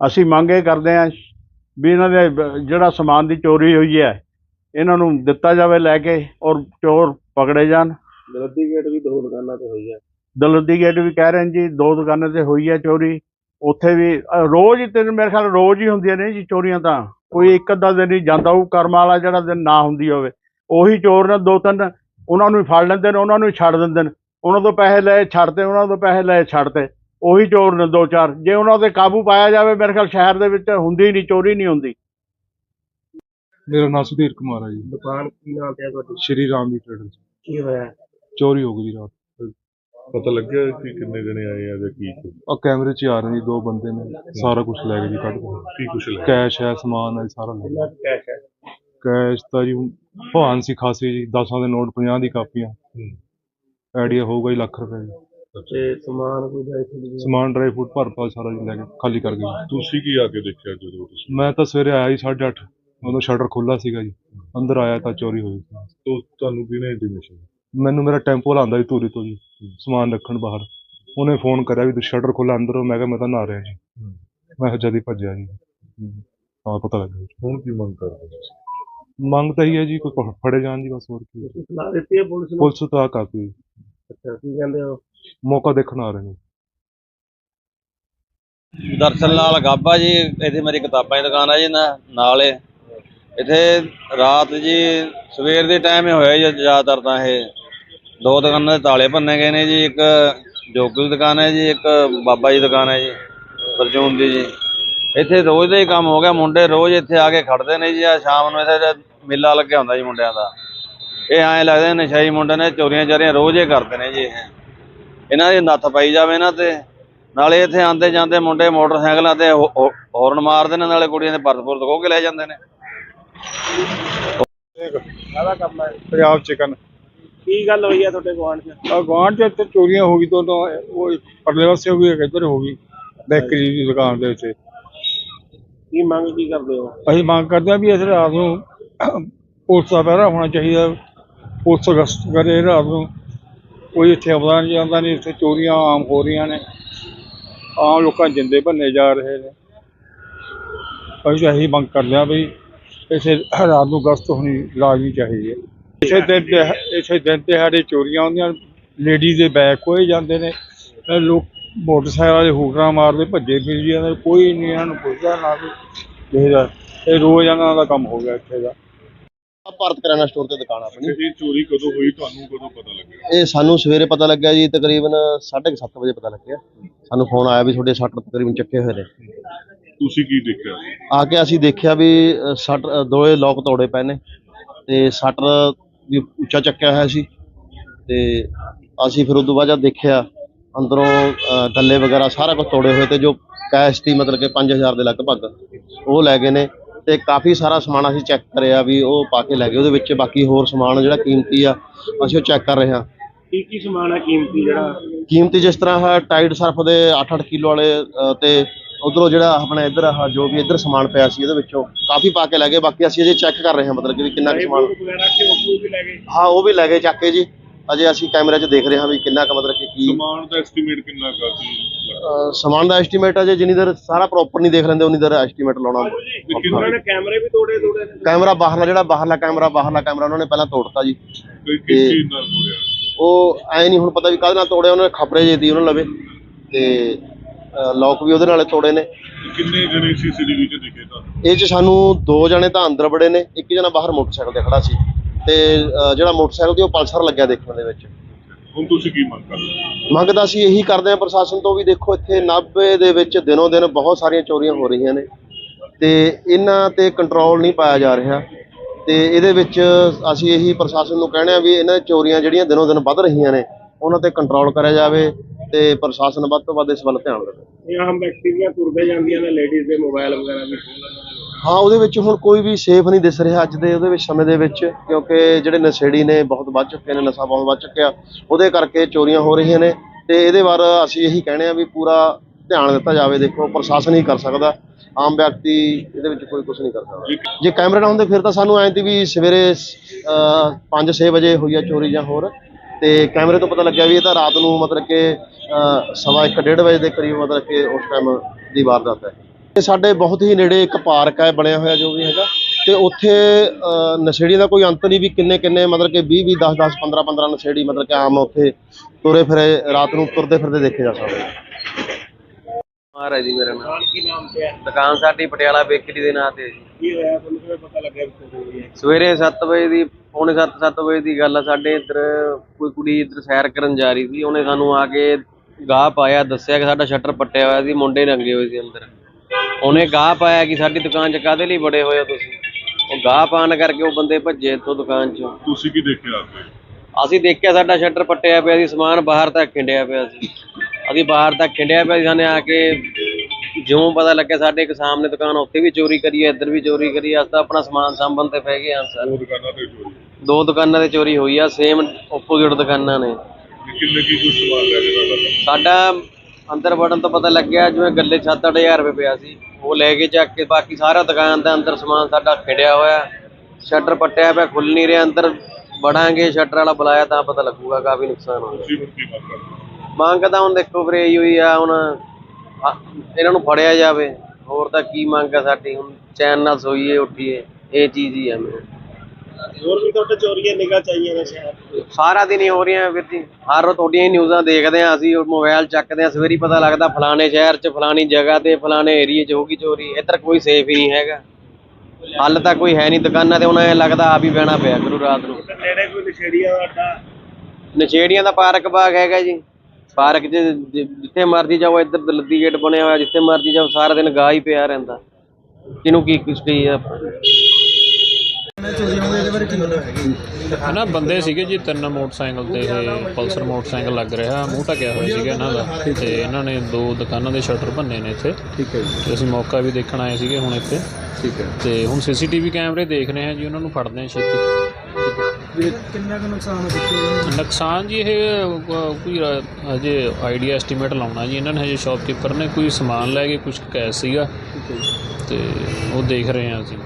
ਅਸੀਂ ਮੰਗ ਇਹ ਕਰਦੇ ਹਾਂ ਵੀ ਇਹਨਾਂ ਦੇ ਜਿਹੜਾ ਸਮਾਨ ਦੀ ਚੋਰੀ ਹੋਈ ਹੈ ਇਹਨਾਂ ਨੂੰ ਦਿੱਤਾ ਜਾਵੇ ਲੈ ਕੇ ਔਰ ਚੋਰ ਪਕੜੇ ਜਾਣ। ਦਰਦੀ ਗੇਟ ਵੀ ਦੋ ਦੁਕਾਨਾਂ ਤੇ ਹੋਈ ਹੈ। ਦਲਦੀ ਗੇਟ ਵੀ ਕਹਿ ਰਹੇ ਨੇ ਜੀ ਦੋ ਦੁਕਾਨਾਂ ਤੇ ਹੋਈ ਹੈ ਚੋਰੀ। ਉੱਥੇ ਵੀ ਰੋਜ਼ ਹੀ ਤਿੰਨ ਮੇਰੇ ਖਿਆਲ ਰੋਜ਼ ਹੀ ਹੁੰਦੀਆਂ ਨੇ ਜੀ ਚੋਰੀਆਂ ਤਾਂ। ਕੋਈ ਇੱਕ ਅੱਧਾ ਦਿਨ ਹੀ ਜਾਂਦਾ ਉਹ ਕਰਮ ਵਾਲਾ ਜਿਹੜਾ ਦਿਨ ਨਾ ਹੁੰਦੀ ਹੋਵੇ। ਉਹੀ ਚੋਰ ਨੇ ਦੋ ਤਿੰਨ ਉਹਨਾਂ ਨੂੰ ਫੜ ਲੈਂਦੇ ਨੇ ਉਹਨਾਂ ਨੂੰ ਛੱਡ ਦਿੰਦੇ ਨੇ। ਉਹਨਾਂ ਤੋਂ ਪੈਸੇ ਲਏ ਛੱਡਦੇ ਉਹਨਾਂ ਤੋਂ ਪੈਸੇ ਲਏ ਛੱਡਦੇ ਉਹੀ ਚੋਰ ਨੇ ਦੋ ਚਾਰ। ਜੇ ਉਹਨਾਂ ਤੇ ਕਾਬੂ ਪਾਇਆ ਜਾਵੇ ਮੇਰੇ ਖਿਆਲ ਸ਼ਹਿਰ ਦੇ ਵਿੱਚ ਹੁੰਦੀ ਨਹੀਂ ਚੋਰੀ ਨਹੀਂ ਹੁੰਦੀ। ਮੇਰਾ ਨਾਮ ਸੁਧੀਰ ਕੁਮਾਰ ਹੈ ਜੀ। ਦੁਕਾਨ ਕੀ ਨਾਮ ਤੇ ਆ ਤੁਹਾਡੀ? ਸ਼੍ਰੀ ਰਾਮ ਦੀ ਟ੍ਰੇਡਰ ਕੀ ਹੋਇਆ? ਚੋਰੀ ਹੋ ਗਈ ਜੀ ਰਾਤ। ਪਤਾ ਲੱਗਿਆ ਕਿ ਕਿੰਨੇ ਜਣੇ ਆਏ ਆ ਜਾਂ ਕੀ? ਆ ਕੈਮਰੇ 'ਚ ਹੀ ਆ ਰਹੇ ਜੀ ਦੋ ਬੰਦੇ ਨੇ। ਸਾਰਾ ਕੁਝ ਲੈ ਗਏ ਜੀ ਕੱਢ ਕੇ। ਕੀ ਕੁਛ ਲੈ ਕੈਸ਼ ਹੈ ਸਮਾਨ ਹੈ ਸਾਰਾ ਲੈ ਗਏ। ਕੈਸ਼ ਹੈ? ਕੈਸ਼ ਤਾਂ ਜੀ ਭਾਨ ਸੀ ਖਾਸੀ ਜੀ 10 ਦੇ ਨੋਟ 50 ਦੀ ਕਾਪੀਆਂ। ਆਈਡੀਆ ਹੋਊਗਾ ਜੀ ਲੱਖ ਰੁਪਏ ਜੀ ਤੇ ਸਮਾਨ ਕੋਈ ਜਾਇ ਸੀ ਸਮਾਨ ਡਰਾਈ ਫੂਡ ਭਰਪਾ ਸਾਰਾ ਜੀ ਲੈ ਕੇ ਖਾਲੀ ਕਰ ਗਏ। ਤੁਸੀਂ ਕੀ ਆ ਕੇ ਦੇਖਿਆ ਜਦੋਂ ਤੁਸੀਂ? ਮੈਂ ਤਾਂ ਸਵੇਰੇ ਆਇਆ ਜੀ 8:30 ਉਦੋਂ ਸ਼ਟਰ ਖੁੱਲਾ ਸੀਗਾ ਜੀ। ਅੰਦਰ ਆਇਆ ਤਾਂ ਚੋਰੀ ਹੋਈ। ਸੀ ਤੋ ਤੁਹਾਨੂੰ ਕਿਹਨੇ ਇੰਟੀਮੇਸ਼ਨ ਮੈਨੂੰ ਮੇਰਾ ਟੈਂਪੋ ਲਾਂਦਾ ਜੀ ਧੂਰੀ ਤੋਂ ਜੀ ਸਮਾਨ ਰੱਖਣ ਬਾਹਰ। ਉਹਨੇ ਫੋਨ ਕਰਿਆ ਵੀ ਸ਼ਟਰ ਖੁੱਲਾ ਅੰਦਰ ਮੈਂ ਕਿਹਾ ਮੈਂ ਤਾਂ ਨਹਾ ਰਿਹਾ ਜੀ। ਮੈਂ ਜਦ ਹੀ ਭੱਜਿਆ ਜੀ। ਹਾਂ ਪਤਾ ਲੱਗ ਗਿਆ ਹੁਣ ਕੀ ਮੰਗ ਕਰਦੇ? ਮੰਗ ਤਾਂ ਹੀ ਹੈ ਜੀ ਕੋਈ ਫੜੇ ਜਾਣ ਦੀ ਬਸ ਹੋਰ ਕੀ। ਹੈ। ਸਲਾਹ ਦਿੱਤੀ ਹੈ ਪੁਲਿਸ ਨੂੰ? ਪੁਲਿਸ ਤਾਂ ਕਾਫੀ ਅੱਛਾ ਕੀ ਕਹਿੰਦੇ ਹੋ? ਮੌਕਾ ਦੇਖਣ ਆ ਰਹੇ ਨੇ। ਦਰਸ਼ਨ ਲਾਲ ਗਾਬਾ ਜੀ, ਇੱਥੇ ਮੇਰੀ ਕਿਤਾਬਾਂ ਦੀ ਦੁਕਾਨ ਹੈ ਜੀ ਨਾ ਨਾਲ ਏ ਇੱਥੇ ਰਾਤ ਜੀ, ਸਵੇਰ ਦੇ ਟਾਈਮ ਹੀ ਹੋਇਆ ਜੀ ਜ਼ਿਆਦਾਤਰ ਤਾਂ ਇਹ। ਦੋ ਦੁਕਾਨਾਂ ਦੇ ਤਾਲੇ ਭੰਨੇ ਗਏ ਨੇ ਜੀ, ਇੱਕ ਜੋਗੀ ਦੀ ਦੁਕਾਨ ਹੈ ਜੀ, ਇੱਕ ਬਾਬਾ ਜੀ ਦੀ ਦੁਕਾਨ ਹੈ ਜੀ, ਪਰਚੂਨ ਦੀ ਜੀ। ਇੱਥੇ ਰੋਜ਼ ਦਾ ਹੀ ਕੰਮ ਹੋ ਗਿਆ, ਮੁੰਡੇ ਰੋਜ਼ ਇੱਥੇ ਆ ਕੇ ਖੜਦੇ ਨੇ ਜੀ ਆ ਸ਼ਾਮ ਨੂੰ ਇੱਥੇ ਮੇਲਾ ਲੱਗਿਆ ਹੁੰਦਾ ਜੀ ਮੁੰਡਿਆਂ ਦਾ। ਇਹ ਐਂ ਲੱਗਦੇ ਨੇ ਨਸ਼ਾਈ ਮੁੰਡੇ ਨੇ ਚੋਰੀਆਂ ਚਾਰੀਆਂ ਰੋਜ਼ ਹੀ ਕਰਦੇ ਨੇ ਜੀ ਇਹ। ਇਹਨਾਂ ਦੀ ਨੱਥ ਪਾਈ ਜਾਵੇ ਇਹਨਾਂ ਤੇ। ਨਾਲੇ ਇੱਥੇ ਆਂਦੇ ਜਾਂਦੇ ਮੁੰਡੇ ਮੋਟਰਸਾਈਕਲਾਂ ਤੇ ਹੌਰਨ ਮਾਰਦੇ ਨੇ ਨਾਲੇ ਕੁੜੀਆਂ ਦੇ ਪਰਸ ਪੁਰਸ ਖੋਹ ਕੇ ਲੈ ਜਾਂਦੇ ਨੇ। ਕਾਹਦਾ ਕੰਮ ਹੈ। ਪੰਜਾਬ ਚਿਕਨ ਕੀ ਗੱਲ ਹੋਈ ਹੈ ਤੁਹਾਡੇ ਗੁਆਂਢ 'ਚ? ਆ ਗਵਾਂਢ ਚ ਇੱਥੇ ਚੋਰੀਆਂ ਹੋ ਗਈ ਤੋਂ ਤਾਂ ਉਹ ਪਰਲੇ ਪਾਸੇ ਹੋ ਗਈ ਇੱਧਰ ਹੋ ਗਈ ਬੇਕਰੀ ਦੀ ਦੁਕਾਨ ਦੇ ਉੱਤੇ। ਕੀ ਮੰਗ ਕੀ ਕਰਦੇ ਹੋ? ਅਸੀਂ ਮੰਗ ਕਰਦੇ ਹਾਂ ਵੀ ਇਸ ਰਾਤ ਨੂੰ ਪੁਲਿਸ ਦਾ ਪਹਿਰਾ ਹੋਣਾ ਚਾਹੀਦਾ। ਪੁਲਿਸ ਗਸ਼ਤ ਕਰੇ ਰਾਤ ਨੂੰ। ਕੋਈ ਇੱਥੇ ਆਉਂਦਾ ਨਹੀਂ, ਜਾਂਦਾ ਨਹੀਂ, ਇੱਥੇ ਚੋਰੀਆਂ ਆਮ ਹੋ ਰਹੀਆਂ ਨੇ। ਆਮ ਲੋਕਾਂ ਜਿੰਦੇ ਭੰਨੇ ਜਾ ਰਹੇ ਨੇ। ਅਸੀਂ ਤਾਂ ਇਹੀ ਮੰਗ ਕਰਦੇ ਹਾਂ ਵੀ ਇਸੇ ਰਾਤ ਨੂੰ ਗਸ਼ਤ ਹੋਣੀ ਲਾਜ਼ਮੀ ਚਾਹੀਦੀ ਹੈ। ਇਸੇ ਦਿਨ ਦਿਹਾ- ਇਸੇ ਦਿਨ ਦਿਹਾੜੇ ਚੋਰੀਆਂ ਹੁੰਦੀਆਂ ਲੇਡੀਜ਼ ਦੇ ਬੈਗ ਖੋਏ ਜਾਂਦੇ ਨੇ। ਲੋਕ ਮੋਟਰਸਾਈਕਲਾਂ ਦੇ ਹੂਟਰਾਂ ਮਾਰਦੇ, ਭੱਜੇ ਫਿਰ ਜਾਂਦੇ ਕੋਈ ਨਹੀਂ ਇਹਨਾਂ ਨੂੰ ਪੁੱਛਦਾ ਨਾ ਕੋਈ ਦੇਖਦਾ। ਇਹ ਰੋਜ਼ ਦਾ ਕੰਮ ਹੋ ਗਿਆ ਇੱਥੇ ਦਾ। ਭਾਰਤ ਕਰਿਆਨਾ ਸਟੋਰ ਤੇ ਦੁਕਾਨ ਆ ਆਪਣੀ। ਇਹ ਚੋਰੀ ਕਦੋਂ ਹੋਈ? ਤੁਹਾਨੂੰ ਕਦੋਂ ਪਤਾ ਲੱਗਿਆ? ਇਹ ਸਾਨੂੰ ਸਵੇਰੇ ਪਤਾ ਲੱਗਿਆ ਜੀ ਤਕਰੀਬਨ 7:30 ਵਜੇ ਪਤਾ ਲੱਗਿਆ। ਸਾਨੂੰ ਫੋਨ ਆਇਆ ਵੀ ਤੁਹਾਡੇ ਸ਼ਟਰ ਤਕਰੀਬਨ ਚੱਕੇ ਹੋਏ ਨੇ। ਤੁਸੀਂ ਕੀ ਦੇਖਿਆ ਆ ਕੇ ਅਸੀਂ ਦੇਖਿਆ ਵੀ ਸ਼ਟਰ ਦੋਏ ਲੋਕ ਤੋੜੇ ਪਏ ਨੇ ਤੇ ਸ਼ਟਰ ਵੀ ਉੱਚਾ ਚੱਕਿਆ ਹੋਇਆ ਸੀ ਤੇ ਅਸੀਂ ਫਿਰ ਉਦੋਂ ਬਾਅਦ ਜਦ ਦੇਖਿਆ ਅੰਦਰੋਂ ਗੱਲੇ ਵਗੈਰਾ ਸਾਰਾ ਕੁਝ ਤੋੜੇ ਹੋਏ ਤੇ ਜੋ ਕੈਸ਼ ਸੀ ਮਤਲਬ ਕਿ 5000 ਦੇ ਲਗਭਗ ਉਹ ਲੈ ਗਏ ਨੇ। ਤੇ ਕਾਫੀ ਸਾਰਾ ਸਮਾਨ ਅਸੀਂ ਚੈੱਕ ਕਰਿਆ ਵੀ ਉਹ ਪਾ ਕੇ ਲੈ ਗਏ। ਉਹਦੇ ਵਿੱਚ ਬਾਕੀ ਹੋਰ ਸਮਾਨ ਜਿਹੜਾ ਕੀਮਤੀ ਆ ਅਸੀਂ ਉਹ ਚੈੱਕ ਕਰ ਰਹੇ ਹਾਂ। ਕੀ ਕੀ ਸਮਾਨ ਹੈ ਕੀਮਤੀ ਜਿਹੜਾ? ਕੀਮਤੀ ਜਿਸ ਤਰ੍ਹਾਂ ਹੈ ਟਾਈਡ ਸਰਫ ਦੇ 8-8 ਕਿਲੋ ਵਾਲੇ ਅ, ਤੇ ਉਧਰੋਂ ਜਿਹੜਾ ਆਪਣਾ ਇੱਧਰ ਆਹ ਜੋ ਵੀ ਇੱਧਰ ਸਮਾਨ ਪਿਆ ਸੀ ਇਹਦੇ ਵਿੱਚੋਂ ਕਾਫੀ ਪਾ ਕੇ ਲੈ ਗਏ। ਬਾਕੀ ਅਸੀਂ ਅਜੇ ਚੈੱਕ ਕਰ ਰਹੇ ਹਾਂ ਮਤਲਬ ਕਿ ਵੀ ਕਿੰਨਾ ਕੁ ਸਮਾਨ ਵਗੈਰਾ ਕਿ ਉਹ ਵੀ ਲੈ ਗਏ? ਹਾਂ ਉਹ ਵੀ ਲੈ ਗਏ ਚੱਕ ਕੇ ਜੀ। ਅਜੇ ਅਸੀਂ ਕੈਮਰੇ 'ਚ ਦੇਖ ਰਹੇ ਹਾਂ ਵੀ ਕਿੰਨਾ ਕੁ ਮਤਲਬ ਕਿ ਕੀ ਸਮਾਨ ਦਾ ਐਸਟੀਮੇਟ ਕਿੰਨਾ ਕਾ ਸੀ ਸਮਾਨ ਦਾ ਐਸਟੀਮੇਟ ਅਜੇ ਜਿੰਨੀ ਦੇਰ ਸਾਰਾ ਪ੍ਰੋਪਰ ਨਹੀਂ ਦੇਖ ਲੈਂਦੇ ਉਨੀ ਦੇਰ ਐਸਟੀਮੇਟ ਲਾਉਣਾ ਉਹਨਾਂ ਨੇ ਕੈਮਰੇ ਵੀ ਤੋੜੇ ਤੋੜੇ। ਕੈਮਰਾ ਬਾਹਰਲਾ ਜਿਹੜਾ ਬਾਹਰਲਾ ਕੈਮਰਾ ਬਾਹਰਲਾ ਕੈਮਰਾ ਉਹਨਾਂ ਨੇ ਪਹਿਲਾਂ ਤੋੜਤਾ ਜੀ। ਕੋਈ ਕਿਸ ਚੀਜ਼ ਨਾਲ ਹੋਇਆ ਉਹ ਐ ਨਹੀਂ ਹੁਣ ਪਤਾ ਵੀ ਕਾਹਦੇ ਨਾਲ ਤੋੜਿਆ ਉਹਨਾਂ ਨੇ ਖਪਰੇ ਜੇ ਦੀ ਉਹਨਾਂ ਲਵੇ। ਤੇ ਲੋਕ ਵੀ ਉਹਦੇ ਨਾਲ ਤੋੜੇ ਨੇ। ਕਿੰਨੇ ਜਣੇ ਸੀਸੀਟੀਵੀ 'ਚ ਦਿਖੇ ਤੁਹਾਨੂੰ? ਇਹ ਚ ਸਾਨੂੰ ਦੋ ਜਣੇ ਤਾਂ ਅੰਦਰ ਬੜੇ ਨੇ ਇੱਕ ਜਣਾ ਬਾਹਰ ਮੋਟਰਸਾਈਕਲ ਤੇ ਖੜਾ ਸੀ। ਤੇ ਅ, ਜਿਹੜਾ ਮੋਟਰਸਾਈਕਲ ਤੇ ਉਹ ਪਲਸਰ ਲੱਗਿਆ ਦੇਖਣ ਦੇ ਵਿੱਚ। ਹੁਣ ਤੁਸੀਂ ਕੀ ਮੰਗ ਕਰਦੇ ਹੋ? ਮੰਗਦਾ ਸੀ ਇਹੀ ਕਰਦੇ ਆ ਪ੍ਰਸ਼ਾਸਨ ਤੋਂ ਵੀ ਦੇਖੋ ਇੱਥੇ ਨਾਭੇ ਦੇ ਵਿੱਚ ਦਿਨੋਂ ਦਿਨ ਬਹੁਤ ਸਾਰੀਆਂ ਚੋਰੀਆਂ ਹੋ ਰਹੀਆਂ ਨੇ ਤੇ ਇਹਨਾਂ ਤੇ ਕੰਟਰੋਲ ਨਹੀਂ ਪਾਇਆ ਜਾ ਰਿਹਾ ਤੇ ਇਹਦੇ ਵਿੱਚ ਅਸੀਂ ਇਹੀ ਪ੍ਰਸ਼ਾਸਨ ਨੂੰ ਕਹਿਣਾ ਵੀ ਇਹਨਾਂ ਚੋਰੀਆਂ ਜਿਹੜੀਆਂ ਦਿਨੋਂ ਦਿਨ ਵੱਧ ਰਹੀਆਂ ਨੇ ਉਹਨਾਂ ਤੇ ਕੰਟਰੋਲ ਕਰਿਆ ਜਾਵੇ ਤੇ ਪ੍ਰਸ਼ਾਸਨ ਵੱਧ ਤੋਂ ਵੱਧ ਇਸ ਵੱਲ ਧਿਆਨ ਦੇਵੇ ਇਹ ਆਮ ਦੀਆਂ ਤੁਰਦੇ ਜਾਂਦੀਆਂ ਨੇ ਲੇਡੀਜ਼ ਦੇ ਮੋਬਾਈਲ ਵਗੈਰਾ ਵੀ ਲੈਂਦੇ ਨੇ ਹਾਂ ਉਹਦੇ ਵਿੱਚ ਹੁਣ ਕੋਈ ਵੀ ਸੇਫ ਨਹੀਂ ਦਿਸ ਰਿਹਾ ਅੱਜ ਦੇ ਉਹਦੇ ਵਿੱਚ ਸਮੇਂ ਦੇ ਵਿੱਚ ਕਿਉਂਕਿ ਜਿਹੜੇ ਨਸ਼ੇੜੀ ਨੇ ਬਹੁਤ ਵੱਧ ਚੁੱਕੇ ਨੇ ਨਸ਼ਾ ਬਹੁਤ ਵੱਧ ਚੁੱਕਿਆ ਉਹਦੇ ਕਰਕੇ ਚੋਰੀਆਂ ਹੋ ਰਹੀਆਂ ਨੇ ਤੇ ਇਹਦੇ ਬਾਰੇ ਅਸੀਂ ਇਹੀ ਕਹਿੰਦੇ ਆ ਵੀ ਪੂਰਾ ਧਿਆਨ ਦਿੱਤਾ ਜਾਵੇ ਦੇਖੋ ਪ੍ਰਸ਼ਾਸਨ ਹੀ ਕਰ ਸਕਦਾ ਆਮ ਵਿਅਕਤੀ ਇਹਦੇ ਵਿੱਚ ਕੋਈ ਕੁਝ ਨਹੀਂ ਕਰ ਸਕਦਾ। ਜੇ। ਕੈਮਰੇ ਨਾ ਹੁੰਦੇ ਫਿਰ ਤਾਂ ਸਾਨੂੰ ਐਂ ਤੀ ਵੀ ਸਵੇਰੇ 5-6 ਵਜੇ ਹੋਈ ਆ ਚੋਰੀ ਜਾਂ ਹੋਰ ਤੇ ਕੈਮਰੇ ਤੋਂ ਪਤਾ ਲੱਗਿਆ ਵੀ ਇਹ ਤਾਂ ਰਾਤ ਨੂੰ ਮਤਲਬ ਕਿ ਸਵਾ ਇੱਕ ਡੇਢ ਵਜੇ ਦੇ ਕਰੀਬ ਮਤਲਬ ਕਿ ਉਸ ਟਾਈਮ ਦੀ ਵਾਰਦਾਤ ਹੈ। ਇਹ ਸਾਡੇ ਬਹੁਤ ਹੀ ਨੇੜੇ ਇੱਕ ਪਾਰਕ ਹੈ ਬਣਿਆ ਹੋਇਆ ਜੋ ਵੀ ਹੈਗਾ। ਤੇ ਉੱਥੇ ਅਹ, ਨਸ਼ੇੜੀਆਂ ਦਾ ਕੋਈ ਅੰਤ ਨਹੀਂ ਵੀ ਕਿੰਨੇ ਕਿੰਨੇ ਮਤਲਬ ਕਿ 20 20 10 10 15 15 ਨਸ਼ੇੜੀ ਮਤਲਬ ਕਿ ਆਮ ਉੱਥੇ ਤੁਰੇ ਫਿਰੇ ਰਾਤ ਨੂੰ ਤੁਰਦੇ ਫਿਰਦੇ ਦੇਖੇ ਜਾ ਸਕਦੇ ਮਾਰ ਜੀ ਮੇਰਾ ਨਾਮ। ਕੀ ਨਾਮ ਤੇ ਹੈ ਦੁਕਾਨ ਸਾਡੀ ਪਟਿਆਲਾ ਬੇਕਰੀ ਦੇ ਨਾਂ ਤੇ ਹੈ ਜੀ। ਕੀ ਹੋਇਆ? ਤੁਹਾਨੂੰ ਕਿਵੇਂ ਪਤਾ ਲੱਗਿਆ ਸਵੇਰੇ 7 ਵਜੇ ਦੀ ਪੌਣੇ 7 7 ਵਜੇ ਦੀ ਗੱਲ ਆ ਸਾਡੇ ਇੱਧਰ ਕੋਈ ਕੁੜੀ ਇੱਧਰ ਸੈਰ ਕਰਨ ਜਾ ਰਹੀ ਸੀ। ਉਹਨੇ ਸਾਨੂੰ ਆ ਕੇ ਗਾਹ ਪਾਇਆ ਦੱਸਿਆ ਕਿ ਸਾਡਾ ਸ਼ਟਰ ਪੱਟਿਆ ਹੋਇਆ ਸੀ ਮੁੰਡੇ ਰੰਗੇ ਹੋਏ ਸੀ ਅੰਦਰ। ਉਹਨੇ ਗਾਹ ਪਾਇਆ ਕਿ ਸਾਡੀ ਦੁਕਾਨ 'ਚ ਕਾਹਦੇ ਲਈ ਬੜੇ ਹੋਏ ਹੋ ਤੁਸੀਂ? ਉਹ ਗਾਹ ਪਾਣ ਕਰਕੇ ਉਹ ਬੰਦੇ ਭੱਜੇ ਇੱਥੋਂ ਦੁਕਾਨ 'ਚੋਂ। ਤੁਸੀਂ ਕੀ ਦੇਖਿਆ ਆ ਕੇ ਅਸੀਂ ਦੇਖਿਆ ਸਾਡਾ ਸ਼ਟਰ ਪੱਟਿਆ ਪਿਆ ਸੀ ਸਮਾਨ ਬਾਹਰ ਤੱਕ ਖਿੰਡਿਆ ਪਿਆ ਸੀ। ਅਸੀਂ ਬਾਹਰ ਤੱਕ ਖਿੰਡਿਆ ਪਿਆ ਸੀ ਸਾਨੇ ਆ ਕੇ ਜਿਉਂ ਪਤਾ ਲੱਗਿਆ ਸਾਡੇ ਇੱਕ ਸਾਹਮਣੇ ਦੁਕਾਨ ਉੱਥੇ ਵੀ ਚੋਰੀ ਕਰੀ ਹੈ ਇੱਧਰ ਵੀ ਚੋਰੀ ਕਰੀ ਹੈ ਅਸੀਂ ਆਪਣਾ ਸਮਾਨ ਸਾਂਭਣ ਤੇ ਪੈ ਗਏ ਹਾਂ ਸਰ। ਦੋ ਦੁਕਾਨਾਂ ਤੇ ਚੋਰੀ। ਦੋ ਦੁਕਾਨਾਂ ਤੇ ਚੋਰੀ ਹੋਈ ਆ ਸੇਮ ਆਪੋਜ਼ਿਟ ਦੁਕਾਨਾਂ ਨੇ। ਕਿੰਨੇ ਕੀ ਕੁਝ ਸਮਾਨ ਲੈ ਕੇ ਸਾਡਾ ਅੰਦਰ ਵੜਨ ਤੋਂ ਪਤਾ ਲੱਗਿਆ ਜਿਵੇਂ ਗੱਲੇ 7-8000 ਰੁਪਏ ਪਿਆ ਸੀ। ਉਹ ਲੈ ਕੇ ਚੱਕ ਕੇ ਬਾਕੀ ਸਾਰਾ ਦੁਕਾਨ ਦਾ ਅੰਦਰ ਸਮਾਨ ਸਾਡਾ ਖਿੰਡਿਆ ਹੋਇਆ। ਸ਼ਟਰ ਪੱਟਿਆ ਪਿਆ ਖੁੱਲ ਨਹੀਂ ਰਿਹਾ ਅੰਦਰ ਵੜਾਂਗੇ ਸ਼ਟਰ ਵਾਲਾ ਬੁਲਾਇਆ ਤਾਂ ਪਤਾ ਲੱਗੂਗਾ ਕਾਫੀ ਨੁਕਸਾਨ ਹੁਣ ਕੀ ਮੰਗ ਤਾਂ ਹੁਣ ਦੇਖੋ ਵੀਰੇ ਇਹੀ ਹੋਈ ਆ ਹੁਣ ਇਹਨਾਂ ਨੂੰ ਫੜਿਆ ਜਾਵੇ। ਹੋਰ ਤਾਂ ਕੀ ਮੰਗ ਆ ਸਾਡੀ ਹੁਣ ਚੈਨ ਨਾਲ ਸੋਈਏ ਉੱਠੀਏ ਇਹ ਚੀਜ਼ ਹੀ ਆ ਮੇਰੇ ਹੋਰ ਵੀ ਤੁਹਾਡੇ ਚੋਰੀਆਂ ਨਿਗਾਹ ਚਾਹੀਏ ਨੇ ਸ਼ਹਿਰ ਚ। ਸਾਰਾ ਦਿਨ ਹੀ ਹੋ ਰਹੀਆਂ ਵੀਰ ਜੀ। ਹਰ ਰੋਜ਼ ਤੁਹਾਡੀਆਂ ਹੀ ਨਿਊਜ਼ਾਂ ਦੇਖਦੇ ਆ ਅਸੀਂ ਮੋਬਾਈਲ ਚੱਕਦੇ ਆ ਸਵੇਰੀ ਪਤਾ ਲੱਗਦਾ ਫਲਾਣੇ ਸ਼ਹਿਰ 'ਚ ਫਲਾਣੀ ਜਗ੍ਹਾ ਤੇ ਫਲਾਣੇ ਏਰੀਏ 'ਚ ਹੋ ਗਈ ਚੋਰੀ। ਇੱਧਰ ਕੋਈ ਸੇਫ ਹੀ ਨਹੀਂ ਹੈਗਾ। ਹੱਲ ਤਾਂ ਕੋਈ ਹੈ ਨਹੀਂ ਦੁਕਾਨਾਂ ਤੇ ਹੁਣ ਐ ਲੱਗਦਾ ਆਪ ਹੀ ਬਹਿਣਾ ਪਿਆ ਕਰੂ ਰਾਤ ਨੂੰ। ਨੇੜੇ ਕੋਈ ਨਸ਼ੇੜੀਆਂ ਦਾ ਅੱਡਾ? ਨਸ਼ੇੜੀਆਂ ਦਾ ਪਾਰਕ ਬਾਗ ਹੈਗਾ ਜੀ। ਪਾਰਕ 'ਚ ਜਿੱਥੇ ਮਰਜ਼ੀ ਜਾਓ ਇੱਧਰ ਦਲੱਦੀ ਗੇਟ ਬਣਿਆ ਹੋਇਆ ਜਿੱਥੇ ਮਰਜ਼ੀ ਜਾਓ ਸਾਰਾ ਦਿਨ ਗਾਹ ਹੀ ਪਿਆ ਰਹਿੰਦਾ। ਕਿਹਨੂੰ ਕੀ ਆ ਹਨਾ ਬੰਦੇ ਸੀਗੇ ਜੀ ਤਿੰਨ ਮੋਟਰਸਾਈਕਲ ਤੇ ਇਹ ਪਲਸਰ ਮੋਟਰਸਾਈਕਲ ਲੱਗ ਰਿਹਾ ਮੂੰਹ ਢਕਿਆ ਹੋਇਆ ਸੀਗਾ ਇਹਨਾਂ ਦਾ। ਤੇ ਇਹਨਾਂ ਨੇ ਦੋ ਦੁਕਾਨਾਂ ਦੇ ਸ਼ਟਰ ਭੰਨੇ ਨੇ ਇੱਥੇ। ਠੀਕ ਹੈ ਜੀ। ਤੇ ਅਸੀਂ ਮੌਕਾ ਵੀ ਦੇਖਣ ਆਏ ਸੀਗੇ ਹੁਣ ਇੱਥੇ। ਠੀਕ ਹੈ। ਤੇ ਹੁਣ ਸੀਸੀਟੀਵੀ ਕੈਮਰੇ ਦੇਖ ਰਹੇ ਹਾਂ ਜੀ ਉਹਨਾਂ ਨੂੰ ਫੜਦੇ ਹਾਂ ਛੇਤੀ। ਕਿੰਨਾ ਕੁ ਨੁਕਸਾਨ ਹੋ ਚੁੱਕਿਆ ਨੁਕਸਾਨ ਜੀ ਇਹ ਅ, ਕੋਈ ਹਜੇ ਆਈਡੀਆ ਐਸਟੀਮੇਟ ਲਾਉਣਾ ਜੀ। ਇਹਨਾਂ ਨੇ ਹਜੇ ਸ਼ਾਪਕੀਪਰ ਨੇ ਕੋਈ ਸਮਾਨ ਲੈ ਕੇ ਕੁਝ ਕੈਸ਼ ਸੀਗਾ। ਹੈ ਤੇ ਉਹ ਦੇਖ ਰਹੇ ਹਾਂ ਅਸੀਂ।